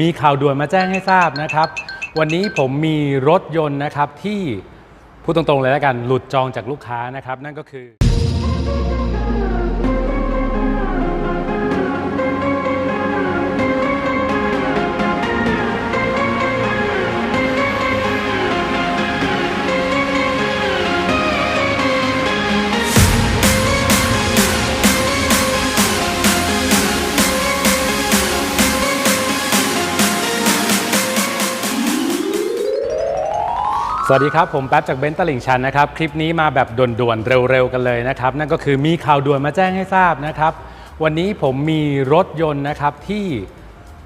มีข่าวด่วนมาแจ้งให้ทราบนะครับ วันนี้ผมมีรถยนต์นะครับที่พูดตรงๆเลยแล้วกันหลุดจองจากลูกค้านะครับ นั่นก็คือ สวัสดีครับ ผมแป๊บจากเบนซ์ตลิ่งชันนะครับ คลิปนี้มาแบบด่วนๆ เร็วๆ กันเลยนะครับ นั่นก็คือมีข่าวด่วนมาแจ้งให้ทราบนะครับ วันนี้ผมมีรถยนต์นะครับที่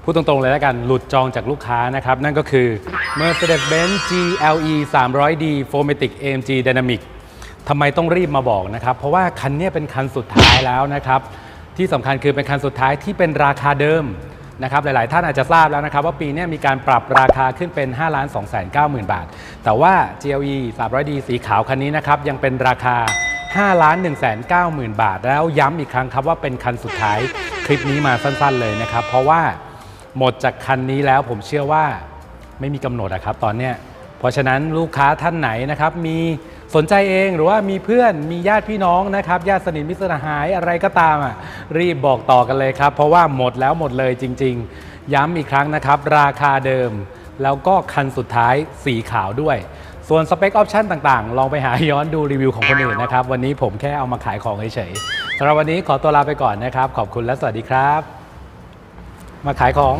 พูดตรงๆ เลยแล้วกัน หลุดจองจากลูกค้านะครับ นั่นก็คือ Mercedes-Benz GLE 300D 4matic AMG Dynamic ทำไมต้องรีบมาบอกนะครับ เพราะว่าคันนี้เป็นคันสุดท้ายแล้วนะครับ ที่สำคัญคือเป็นคันสุดท้ายที่เป็นราคาเดิม นะครับหลาย ๆ ท่านอาจจะทราบแล้วนะครับว่าปีนี้มีการปรับราคาขึ้นเป็น 5 2 9 0 0 0 0 บาท แต่ว่า GLE 300D สีขาวคันนี้นะครับยังเป็นราคา 5 1 9 0 0 0 0 บาท แล้วย้ำอีกครั้งครับว่าเป็นคันสุดท้ายคลิปนี้มาสั้น ๆ เลยนะครับ เพราะว่าหมดจากคันนี้แล้วผมเชื่อว่าไม่มีกำหนดนะครับตอนเนี้ย เพราะฉะนั้นลูกค้าท่านไหนนะครับมีสนใจเองหรือว่ามีเพื่อนมีญาติพี่น้องนะครับญาติสนิทมิตรสหายอะไรก็ตามอะรีบบอกต่อกันเลยครับ เพราะว่าหมดแล้วหมดเลยจริง ๆ ย้ำอีกครั้งนะครับ ราคาเดิม แล้วก็คันสุดท้ายสีขาวด้วย ส่วนสเปคออปชันต่างๆ ลองไปหาย้อนดูรีวิวของคนอื่นนะครับ วันนี้ผมแค่เอามาขายของเฉยๆสำหรับวันนี้ขอตัวลาไปก่อนนะครับ ขอบคุณและสวัสดีครับ มาขายของ